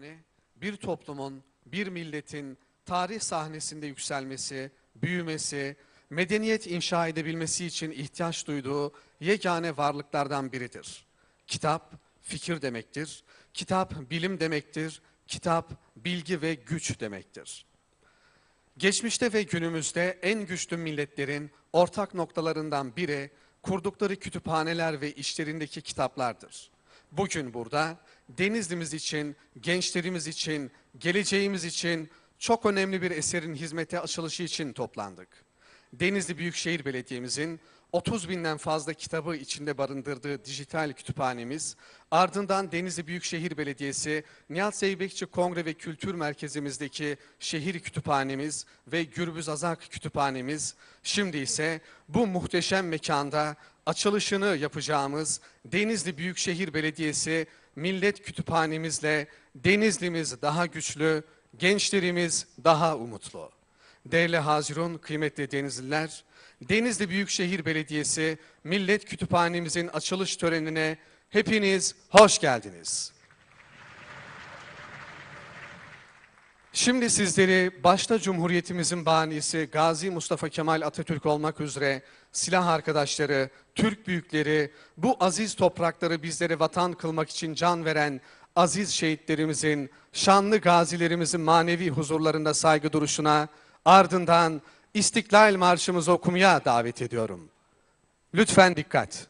kütüphane, bir toplumun, bir milletin tarih sahnesinde yükselmesi, büyümesi, medeniyet inşa edebilmesi için ihtiyaç duyduğu yegane varlıklardan biridir. Kitap, fikir demektir. Kitap, bilim demektir. Kitap, bilgi ve güç demektir. Geçmişte ve günümüzde en güçlü milletlerin ortak noktalarından biri kurdukları kütüphaneler ve işlerindeki kitaplardır. Bugün burada Denizlimiz için, gençlerimiz için, geleceğimiz için çok önemli bir eserin hizmete açılışı için toplandık. Denizli Büyükşehir Belediye'mizin 30 binden fazla kitabı içinde barındırdığı dijital kütüphanemiz, ardından Denizli Büyükşehir Belediyesi, Nihat Zeybekçi Kongre ve Kültür Merkezimizdeki şehir kütüphanemiz ve Gürbüz Azak kütüphanemiz, şimdi ise bu muhteşem mekanda açılışını yapacağımız Denizli Büyükşehir Belediyesi Millet Kütüphanemizle Denizlimiz daha güçlü, gençlerimiz daha umutlu. Değerli Hazirun, kıymetli Denizliler, Denizli Büyükşehir Belediyesi Millet Kütüphanemizin açılış törenine hepiniz hoş geldiniz. Şimdi sizleri başta Cumhuriyetimizin banisi Gazi Mustafa Kemal Atatürk olmak üzere silah arkadaşları, Türk büyükleri, bu aziz toprakları bizlere vatan kılmak için can veren aziz şehitlerimizin, şanlı gazilerimizin manevi huzurlarında saygı duruşuna, ardından İstiklal Marşımızı okumaya davet ediyorum. Lütfen dikkat.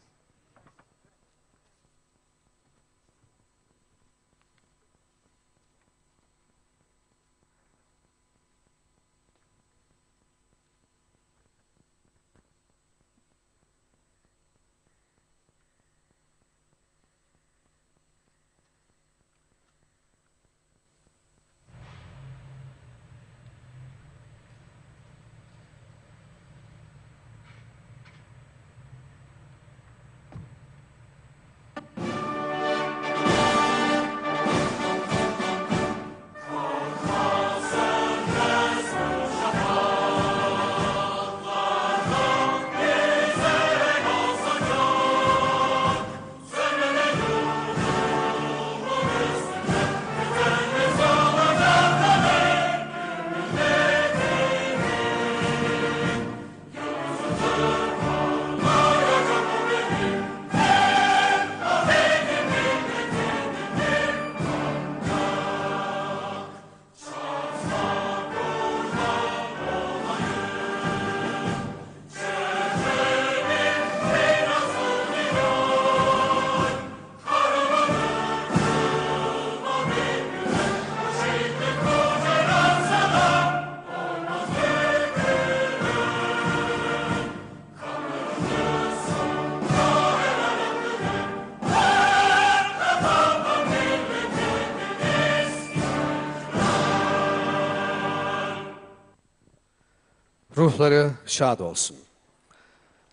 Ruhları şad olsun.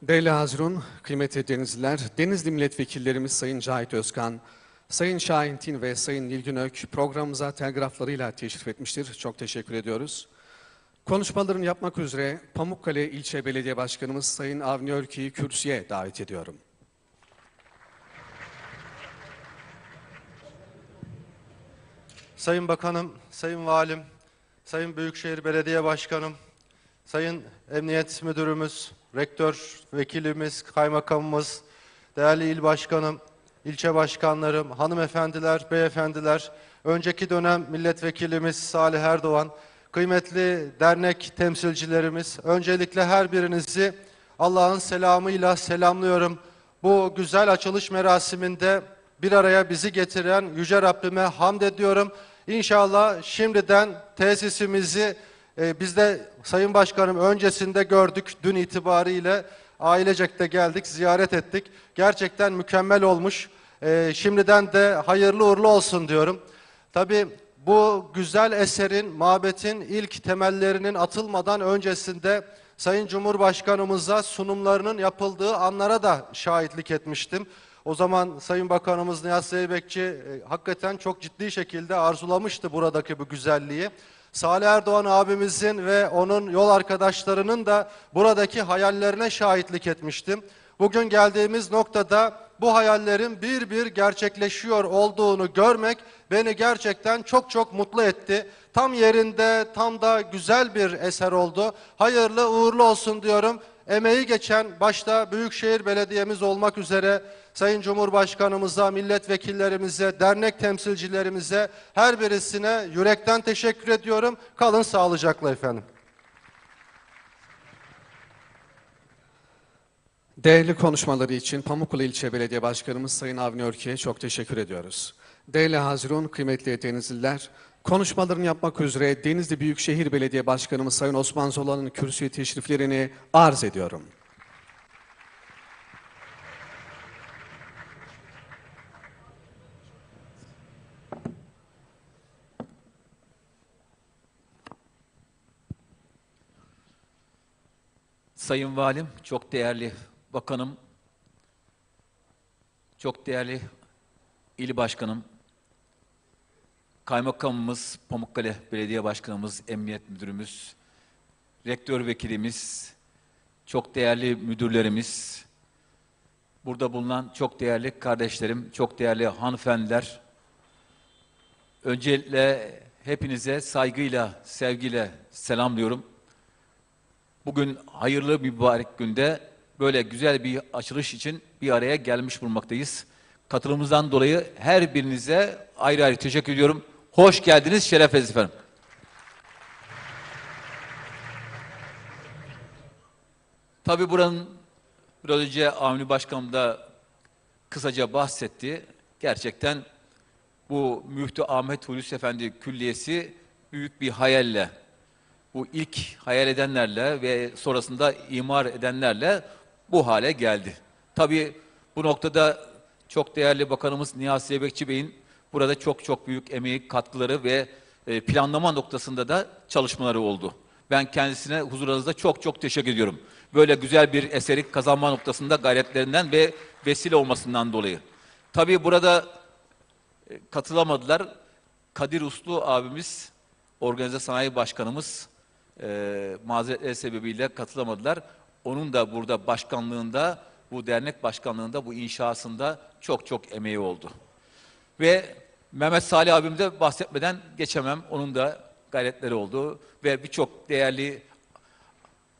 Değerli Hazirun, kıymetli Denizliler, Denizli milletvekillerimiz Sayın Cahit Özkan, Sayın Şahin Tin ve Sayın Nilgün Ök programımıza telgraflarıyla teşrif etmiştir. Çok teşekkür ediyoruz. Konuşmalarını yapmak üzere Pamukkale İlçe Belediye Başkanımız Sayın Avni Örki'yi kürsüye davet ediyorum. Sayın Bakanım, Sayın Valim, Sayın Büyükşehir Belediye Başkanım, Sayın Emniyet Müdürümüz, Rektör, Vekilimiz, Kaymakamımız, değerli il başkanım, ilçe başkanlarım, hanımefendiler, beyefendiler, önceki dönem milletvekilimiz Salih Erdoğan, kıymetli dernek temsilcilerimiz, öncelikle her birinizi Allah'ın selamıyla selamlıyorum. Bu güzel açılış merasiminde bir araya bizi getiren Yüce Rabbime hamd ediyorum. İnşallah şimdiden tesisimizi e, biz de Sayın Başkanım öncesinde gördük dün itibariyle ailecek de geldik ziyaret ettik. Gerçekten mükemmel olmuş. E, şimdiden de hayırlı uğurlu olsun diyorum. Tabii bu güzel eserin, mabetin ilk temellerinin atılmadan öncesinde Sayın Cumhurbaşkanımıza sunumlarının yapıldığı anlara da şahitlik etmiştim. O zaman Sayın Bakanımız Nihat Zeybekçi e, hakikaten çok ciddi şekilde arzulamıştı buradaki bu güzelliği. Salih Erdoğan abimizin ve onun yol arkadaşlarının da buradaki hayallerine şahitlik etmiştim. Bugün geldiğimiz noktada bu hayallerin bir bir gerçekleşiyor olduğunu görmek beni gerçekten çok çok mutlu etti. Tam yerinde, tam da güzel bir eser oldu. Hayırlı uğurlu olsun diyorum. Emeği geçen başta Büyükşehir Belediye'miz olmak üzere Sayın Cumhurbaşkanımıza, milletvekillerimize, dernek temsilcilerimize her birisine yürekten teşekkür ediyorum. Kalın sağlıcakla efendim. Değerli konuşmaları için Pamukkale İlçe Belediye Başkanımız Sayın Avni Örki'ye çok teşekkür ediyoruz. Değerli Hazirun, kıymetli Denizliler, konuşmalarını yapmak üzere Denizli Büyükşehir Belediye Başkanımız Sayın Osman Zola'nın kürsüye teşriflerini arz ediyorum. Sayın Valim, çok değerli bakanım, çok değerli il başkanım, kaymakamımız, Pamukkale Belediye Başkanımız, Emniyet Müdürümüz, rektör vekilimiz, çok değerli müdürlerimiz, burada bulunan çok değerli kardeşlerim, çok değerli hanımefendiler, öncelikle hepinize saygıyla, sevgiyle selamlıyorum. Bugün hayırlı bir mübarek günde böyle güzel bir açılış için bir araya gelmiş bulunmaktayız. Katılımınızdan dolayı her birinize ayrı ayrı teşekkür ediyorum. Hoş geldiniz, şeref verdiniz efendim. Tabii buranın biraz önce Avni Başkanım da kısaca bahsetti. Gerçekten bu Müftü Ahmet Hulusi Efendi Külliyesi büyük bir hayalle bu ilk hayal edenlerle ve sonrasında imar edenlerle bu hale geldi. Tabii bu noktada çok değerli Bakanımız Niyazi Zeybekçi Bey'in burada çok çok büyük emeği, katkıları ve e, planlama noktasında da çalışmaları oldu. Ben kendisine huzurunuzda çok çok teşekkür ediyorum. Böyle güzel bir eseri kazanma noktasında gayretlerinden ve vesile olmasından dolayı. Tabii burada e, katılamadılar. Kadir Uslu abimiz, organize sanayi başkanımız e, mazeretleri sebebiyle katılamadılar. Onun da burada başkanlığında, bu dernek başkanlığında, bu inşasında çok çok emeği oldu. Ve Mehmet Salih abim de bahsetmeden geçemem. Onun da gayretleri oldu. Ve birçok değerli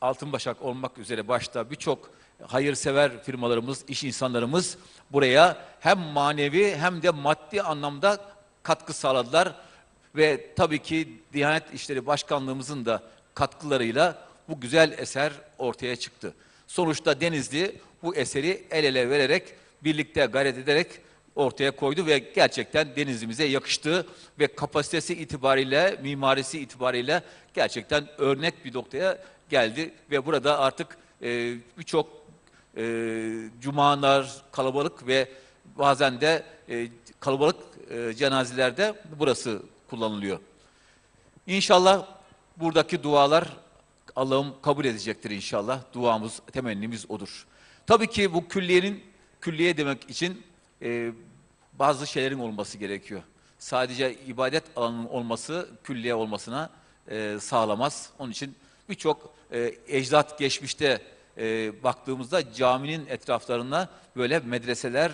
Altın Başak olmak üzere başta birçok hayırsever firmalarımız, iş insanlarımız buraya hem manevi hem de maddi anlamda katkı sağladılar. Ve tabii ki Diyanet İşleri Başkanlığımızın da katkılarıyla bu güzel eser ortaya çıktı. Sonuçta Denizli bu eseri el ele vererek, birlikte gayret ederek ortaya koydu ve gerçekten Denizli'mize yakıştı ve kapasitesi itibariyle, mimarisi itibariyle gerçekten örnek bir noktaya geldi ve burada artık e, birçok e, cumalar kalabalık ve bazen de e, kalabalık e, cenazelerde burası kullanılıyor. İnşallah buradaki dualar Allah'ım kabul edecektir inşallah. Duamız, temennimiz odur. Tabii ki bu külliyenin, külliye demek için e, bazı şeylerin olması gerekiyor. Sadece ibadet alanının olması külliye olmasına e, sağlamaz. Onun için birçok e, ecdat geçmişte e, baktığımızda caminin etraflarına böyle medreseler,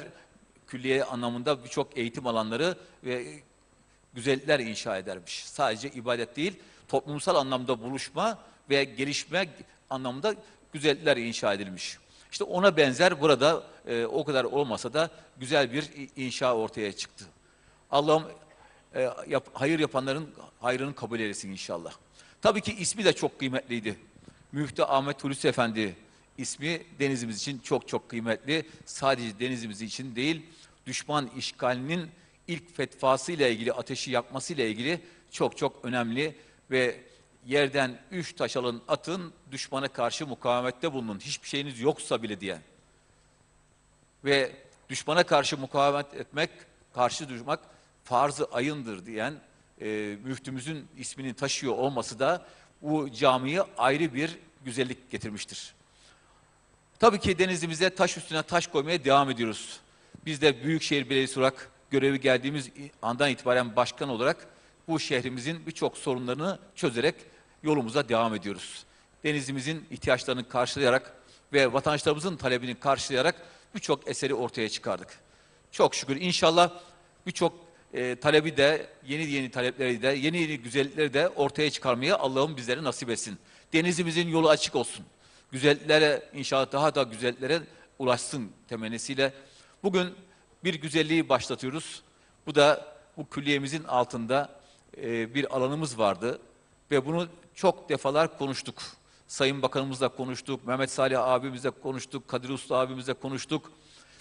külliye anlamında birçok eğitim alanları ve güzellikler inşa edermiş. Sadece ibadet değil, toplumsal anlamda buluşma ve gelişme anlamında güzellikler inşa edilmiş. İşte ona benzer burada e, o kadar olmasa da güzel bir inşa ortaya çıktı. Allah'ım e, yap- hayır yapanların hayrını kabul eylesin inşallah. Tabii ki ismi de çok kıymetliydi. Müftü Ahmet Hulusi Efendi ismi denizimiz için çok çok kıymetli. Sadece denizimiz için değil, düşman işgalinin ilk fetvası ile ilgili, ateşi yakması ile ilgili çok çok önemli ve yerden üç taş alın atın, düşmana karşı mukavemette bulunun. Hiçbir şeyiniz yoksa bile diye. Ve düşmana karşı mukavemet etmek, karşı durmak farz-ı ayındır diyen e, müftümüzün ismini taşıyor olması da bu camiye ayrı bir güzellik getirmiştir. Tabii ki denizimize taş üstüne taş koymaya devam ediyoruz. Biz de Büyükşehir Belediyesi olarak görevi geldiğimiz andan itibaren başkan olarak bu şehrimizin birçok sorunlarını çözerek yolumuza devam ediyoruz. Denizimizin ihtiyaçlarını karşılayarak ve vatandaşlarımızın talebini karşılayarak birçok eseri ortaya çıkardık. Çok şükür inşallah birçok e, talebi de, yeni yeni talepleri de, yeni yeni güzellikleri de ortaya çıkarmaya Allah'ım bizlere nasip etsin. Denizimizin yolu açık olsun. Güzelliklere inşallah daha da güzelliklere ulaşsın temennisiyle. Bugün bir güzelliği başlatıyoruz. Bu da bu külliyemizin altında e, bir alanımız vardı ve bunu çok defalar konuştuk. Sayın Bakanımızla konuştuk, Mehmet Salih abimizle konuştuk, Kadir Usta abimizle konuştuk.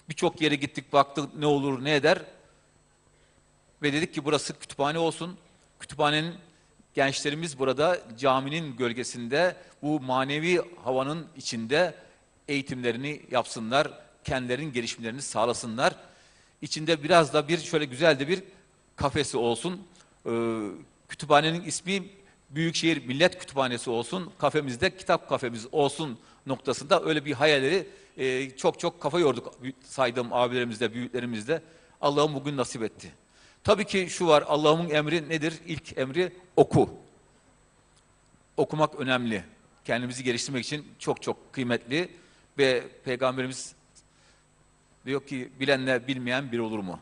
Birçok yere gittik, baktık ne olur, ne eder. Ve dedik ki burası kütüphane olsun. Kütüphanenin gençlerimiz burada caminin gölgesinde bu manevi havanın içinde eğitimlerini yapsınlar. Kendilerinin gelişimlerini sağlasınlar. İçinde biraz da bir şöyle güzel de bir kafesi olsun. Ee, kütüphanenin ismi Büyükşehir Millet Kütüphanesi olsun. Kafemizde kitap kafemiz olsun noktasında öyle bir hayalleri e, çok çok kafa yorduk saydığım abilerimizle, büyüklerimizle. Allah'ım bugün nasip etti. Tabii ki şu var, Allah'ın emri nedir? İlk emri oku. Okumak önemli. Kendimizi geliştirmek için çok çok kıymetli. Ve Peygamberimiz diyor ki bilenle bilmeyen bir olur mu?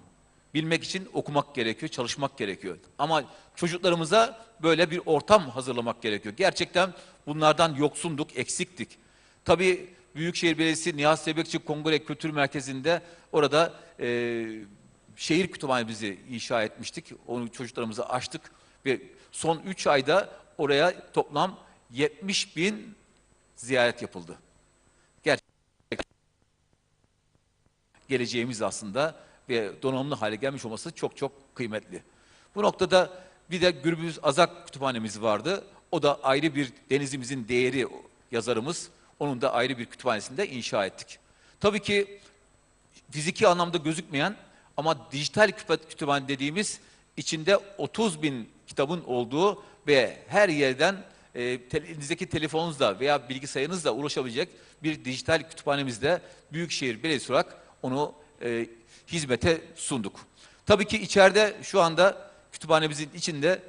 Bilmek için okumak gerekiyor, çalışmak gerekiyor. Ama çocuklarımıza böyle bir ortam hazırlamak gerekiyor. Gerçekten bunlardan yoksunduk, eksiktik. Tabii Büyükşehir Belediyesi Nihat Sebekçi Kongre Kültür Merkezi'nde orada e, şehir kütüphanemizi inşa etmiştik. Onu çocuklarımıza açtık ve son 3 ayda oraya toplam 70 bin ziyaret yapıldı. Gerçekten geleceğimiz aslında ve donanımlı hale gelmiş olması çok çok kıymetli. Bu noktada bir de Gürbüz Azak kütüphanemiz vardı. O da ayrı bir denizimizin değeri yazarımız. Onun da ayrı bir kütüphanesinde inşa ettik. Tabii ki fiziki anlamda gözükmeyen ama dijital kütüphane dediğimiz içinde 30 bin kitabın olduğu ve her yerden e, elinizdeki telefonunuzla veya bilgisayarınızla ulaşabilecek bir dijital kütüphanemizde Büyükşehir Belediyesi olarak onu e, hizmete sunduk. Tabii ki içeride şu anda kütüphanemizin içinde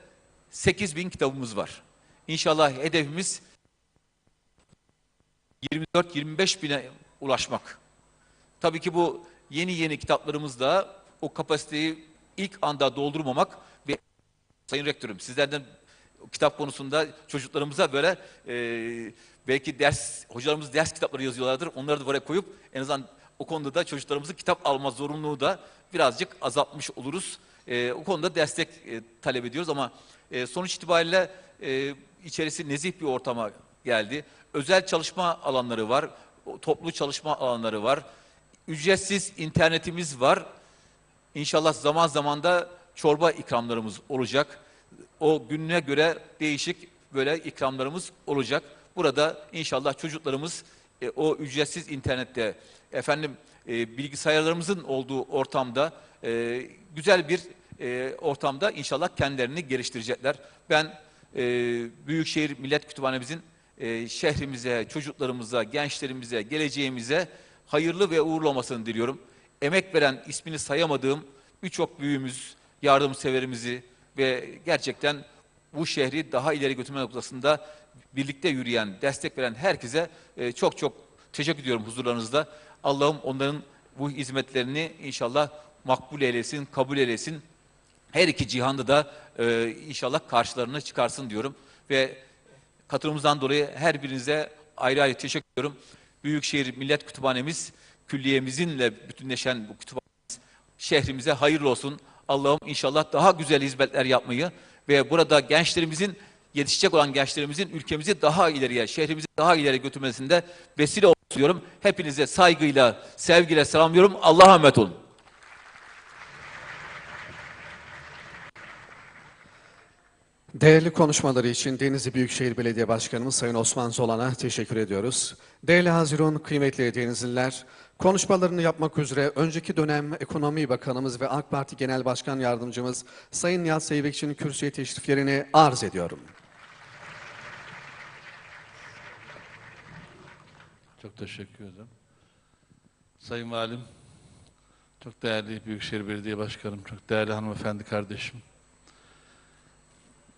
8 bin kitabımız var. İnşallah hedefimiz 24-25 bine ulaşmak. Tabii ki bu yeni yeni kitaplarımızda o kapasiteyi ilk anda doldurmamak ve Sayın Rektörüm sizlerden kitap konusunda çocuklarımıza böyle e, belki ders, hocalarımız ders kitapları yazıyorlardır. Onları da buraya koyup en azından o konuda da çocuklarımızı kitap alma zorunluluğu da birazcık azaltmış oluruz. E, o konuda destek e, talep ediyoruz ama e, sonuç itibariyle e, içerisi nezih bir ortama geldi. Özel çalışma alanları var, toplu çalışma alanları var. Ücretsiz internetimiz var. İnşallah zaman zaman da çorba ikramlarımız olacak. O gününe göre değişik böyle ikramlarımız olacak. Burada inşallah çocuklarımız e, o ücretsiz internette efendim e, bilgisayarlarımızın olduğu ortamda e, güzel bir e, ortamda inşallah kendilerini geliştirecekler. Ben e, Büyükşehir Millet Kütüphanemizin e, şehrimize, çocuklarımıza, gençlerimize, geleceğimize hayırlı ve uğurlu olmasını diliyorum. Emek veren, ismini sayamadığım birçok büyüğümüz, yardımseverimizi ve gerçekten bu şehri daha ileri götürme noktasında birlikte yürüyen, destek veren herkese e, çok çok teşekkür ediyorum huzurlarınızda. Allah'ım onların bu hizmetlerini inşallah makbul eylesin, kabul eylesin. Her iki cihanda da e, inşallah karşılarına çıkarsın diyorum. Ve katılımımızdan dolayı her birinize ayrı ayrı teşekkür ediyorum. Büyükşehir Millet Kütüphanemiz, külliyemizle bütünleşen bu kütüphanemiz şehrimize hayırlı olsun. Allah'ım inşallah daha güzel hizmetler yapmayı ve burada gençlerimizin, yetişecek olan gençlerimizin ülkemizi daha ileriye, şehrimizi daha ileri götürmesinde vesile olsun. Hepinize saygıyla, sevgiyle selamlıyorum. Allah'a emanet olun. Değerli konuşmaları için Denizli Büyükşehir Belediye Başkanımız Sayın Osman Zolan'a teşekkür ediyoruz. Değerli Hazirun, kıymetli Denizliler, konuşmalarını yapmak üzere önceki dönem Ekonomi Bakanımız ve AK Parti Genel Başkan Yardımcımız Sayın Nihat Zeybekçi'nin kürsüye teşriflerini arz ediyorum. Çok teşekkür ederim. Sayın Valim, çok değerli Büyükşehir Belediye Başkanım, çok değerli hanımefendi kardeşim.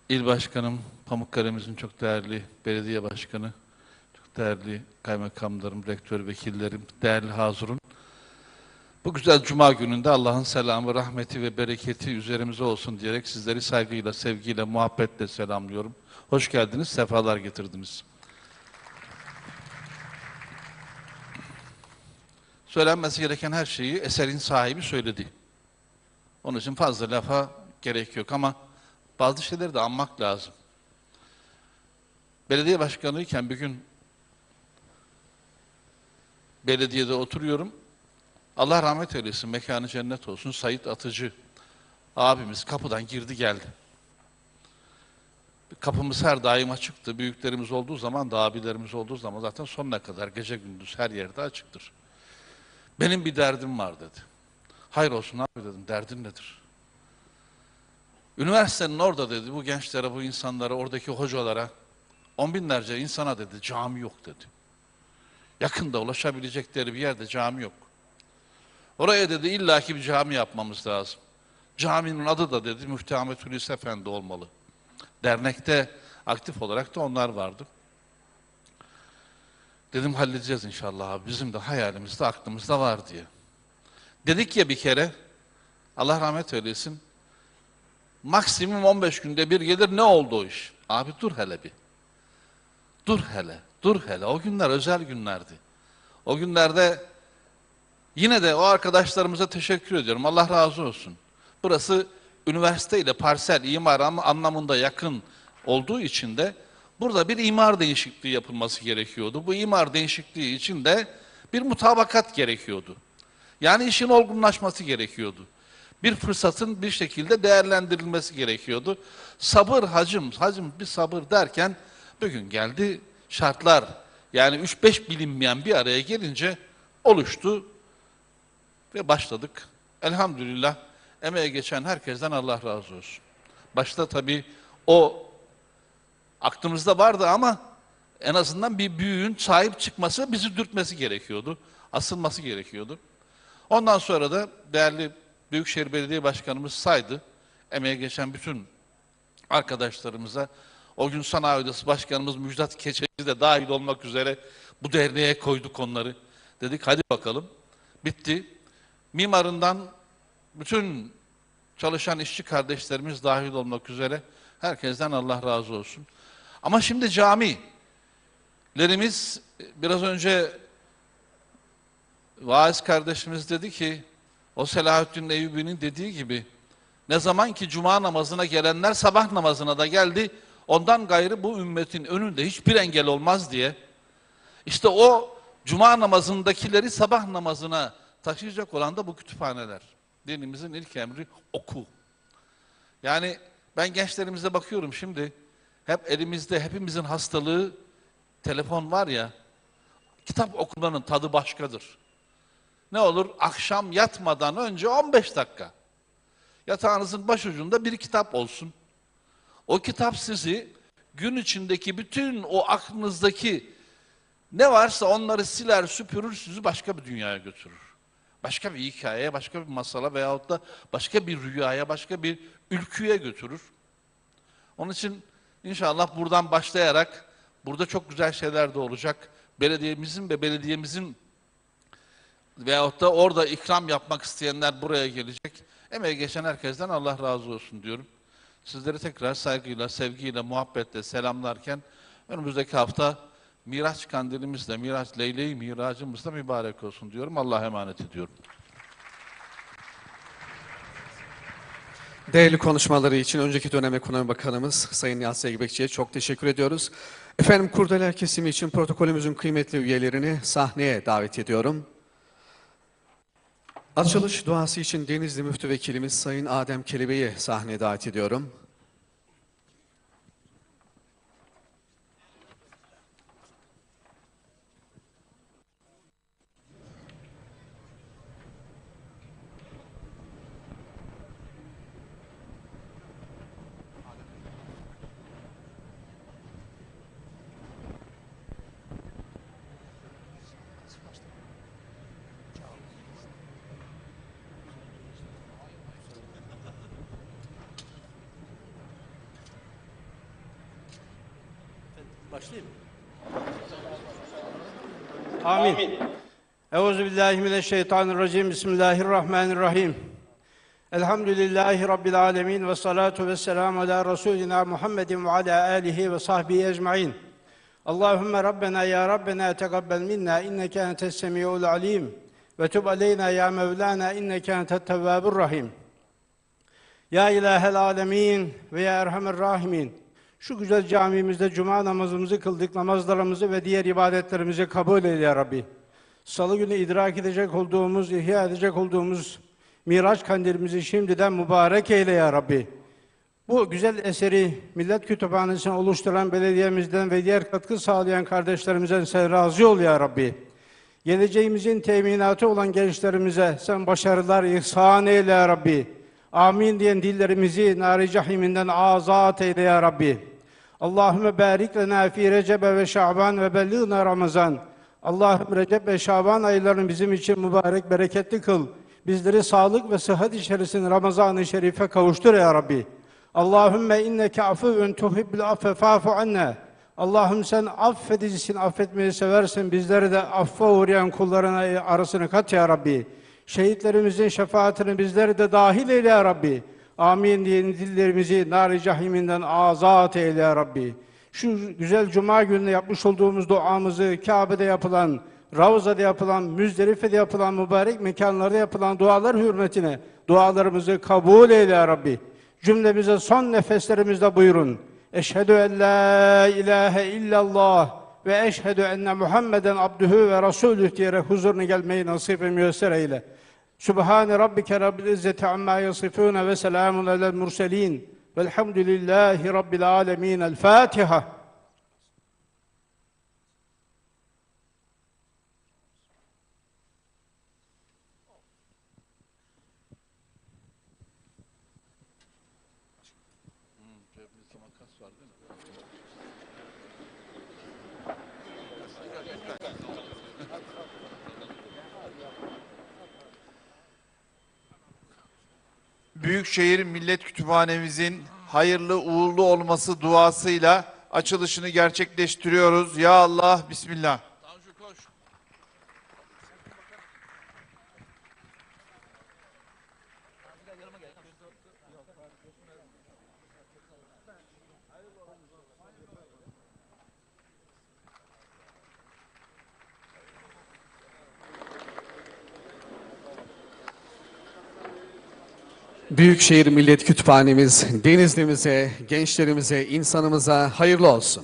İl Başkanım, Pamukkale'mizin çok değerli belediye başkanı, çok değerli kaymakamlarım, rektör, vekillerim, değerli hazırın. Bu güzel cuma gününde Allah'ın selamı, rahmeti ve bereketi üzerimize olsun diyerek sizleri saygıyla, sevgiyle, muhabbetle selamlıyorum. Hoş geldiniz, sefalar getirdiniz. Söylenmesi gereken her şeyi eserin sahibi söyledi. Onun için fazla lafa gerek yok ama bazı şeyleri de anmak lazım. Belediye başkanıyken bir gün belediyede oturuyorum. Allah rahmet eylesin, mekanı cennet olsun. Sayit Atıcı abimiz kapıdan girdi geldi. Kapımız her daim açıktı. Büyüklerimiz olduğu zaman da abilerimiz olduğu zaman zaten sonuna kadar gece gündüz her yerde açıktır. Benim bir derdim var dedi. Hayır olsun abi dedim, derdin nedir? Üniversitenin orada dedi, bu gençlere, bu insanlara, oradaki hocalara, on binlerce insana dedi, cami yok dedi. Yakında ulaşabilecekleri bir yerde cami yok. Oraya dedi illaki bir cami yapmamız lazım. Caminin adı da dedi Müftü Ahmet Hulusi Efendi olmalı. Dernekte aktif olarak da onlar vardı. Dedim halledeceğiz inşallah abi. Bizim de hayalimizde, aklımızda var diye. Dedik ya bir kere, Allah rahmet eylesin, maksimum 15 günde bir gelir ne oldu o iş? Abi dur hele bir. Dur hele, dur hele. O günler özel günlerdi. O günlerde yine de o arkadaşlarımıza teşekkür ediyorum. Allah razı olsun. Burası üniversite ile parsel imar anlamında yakın olduğu için de burada bir imar değişikliği yapılması gerekiyordu. Bu imar değişikliği için de bir mutabakat gerekiyordu. Yani işin olgunlaşması gerekiyordu. Bir fırsatın bir şekilde değerlendirilmesi gerekiyordu. Sabır hacım, hacım bir sabır derken bugün geldi şartlar yani 3-5 bilinmeyen bir araya gelince oluştu ve başladık. Elhamdülillah emeğe geçen herkesten Allah razı olsun. Başta tabii o aklımızda vardı ama en azından bir büyüğün sahip çıkması bizi dürtmesi gerekiyordu. Asılması gerekiyordu. Ondan sonra da değerli Büyükşehir Belediye Başkanımız saydı. Emeğe geçen bütün arkadaşlarımıza o gün Sanayi Odası Başkanımız Müjdat Keçeci de dahil olmak üzere bu derneğe koyduk onları. Dedik hadi bakalım. Bitti. Mimarından bütün çalışan işçi kardeşlerimiz dahil olmak üzere herkesten Allah razı olsun. Ama şimdi camilerimiz biraz önce vaiz kardeşimiz dedi ki o Selahattin Eyyubi'nin dediği gibi ne zaman ki cuma namazına gelenler sabah namazına da geldi ondan gayrı bu ümmetin önünde hiçbir engel olmaz diye işte o cuma namazındakileri sabah namazına taşıyacak olan da bu kütüphaneler. Dinimizin ilk emri oku. Yani ben gençlerimize bakıyorum şimdi hep elimizde hepimizin hastalığı telefon var ya kitap okumanın tadı başkadır. Ne olur akşam yatmadan önce 15 dakika yatağınızın başucunda bir kitap olsun. O kitap sizi gün içindeki bütün o aklınızdaki ne varsa onları siler süpürür sizi başka bir dünyaya götürür. Başka bir hikayeye, başka bir masala veyahut da başka bir rüyaya, başka bir ülküye götürür. Onun için inşallah buradan başlayarak burada çok güzel şeyler de olacak. Belediyemizin ve belediyemizin veyahut da orada ikram yapmak isteyenler buraya gelecek. Emeğe geçen herkesten Allah razı olsun diyorum. Sizleri tekrar saygıyla, sevgiyle, muhabbetle selamlarken önümüzdeki hafta Miraç kandilimizle, Miraç Leyle-i Miracımız da mübarek olsun diyorum. Allah'a emanet ediyorum. Değerli konuşmaları için önceki dönem Ekonomi Bakanımız Sayın Yasir Gebekçi'ye çok teşekkür ediyoruz. Efendim kurdeleler kesimi için protokolümüzün kıymetli üyelerini sahneye davet ediyorum. Açılış duası için Denizli Müftü Vekilimiz Sayın Adem Kelebe'yi sahneye davet ediyorum. Amin. Euzu billahi mineşşeytanirracim. Bismillahirrahmanirrahim. Elhamdülillahi rabbil alamin ve salatu vesselamü ala resulina Muhammedin ve ala alihi ve sahbihi ecmaîn. Allahumme Rabbena ya Rabbena tegabbel minna inneke entes semiul alim ve tub aleyna ya Mevlana inneke entet tevvabur rahim. Ya ilahel alemin ve ya erhamer rahimin. Şu güzel camimizde cuma namazımızı kıldık, namazlarımızı ve diğer ibadetlerimizi kabul eyle ya Rabbi. Salı günü idrak edecek olduğumuz, ihya edecek olduğumuz Miraç kandilimizi şimdiden mübarek eyle ya Rabbi. Bu güzel eseri Millet Kütüphanesi'ni oluşturan belediyemizden ve diğer katkı sağlayan kardeşlerimizden sen razı ol ya Rabbi. Geleceğimizin teminatı olan gençlerimize sen başarılar ihsan eyle ya Rabbi. Amin diyen dillerimizi nar-ı cahiminden azat eyle ya Rabbi. Allahümme barik lena fi Recebe ve Şaban ve belliğna Ramazan. Allah'ım Recep ve Şaban aylarını bizim için mübarek, bereketli kıl. Bizleri sağlık ve sıhhat içerisinde Ramazan-ı Şerif'e kavuştur ya Rabbi. Allahümme inneke afuvun tuhibbul affe fa'fu anna. Allah'ım sen affedicisin, affetmeyi seversin. Bizleri de affa uğrayan kullarına arasını kat ya Rabbi. Şehitlerimizin şefaatini bizleri de dahil eyle ya Rabbi. Amin diyen dillerimizi nar-ı cahiminden azat eyle ya Rabbi. Şu güzel cuma gününe yapmış olduğumuz duamızı Kabe'de yapılan, Ravza'da yapılan, Müzdelife'de yapılan, mübarek mekanlarda yapılan dualar hürmetine dualarımızı kabul eyle ya Rabbi. Cümlemize son nefeslerimizde buyurun. Eşhedü en la ilahe illallah ve eşhedü enne Muhammeden abdühü ve rasulüh diyerek huzuruna gelmeyi nasip ve müyesser eyle. Sübhane rabbike rabbil izzeti amma yasifune ve selamun alel murselin. Velhamdülillahi rabbil alemin. El Fatiha. Büyükşehir Millet Kütüphanemizin hayırlı uğurlu olması duasıyla açılışını gerçekleştiriyoruz. Ya Allah, Bismillah. Büyükşehir Millet Kütüphanemiz Denizli'mize, gençlerimize, insanımıza hayırlı olsun.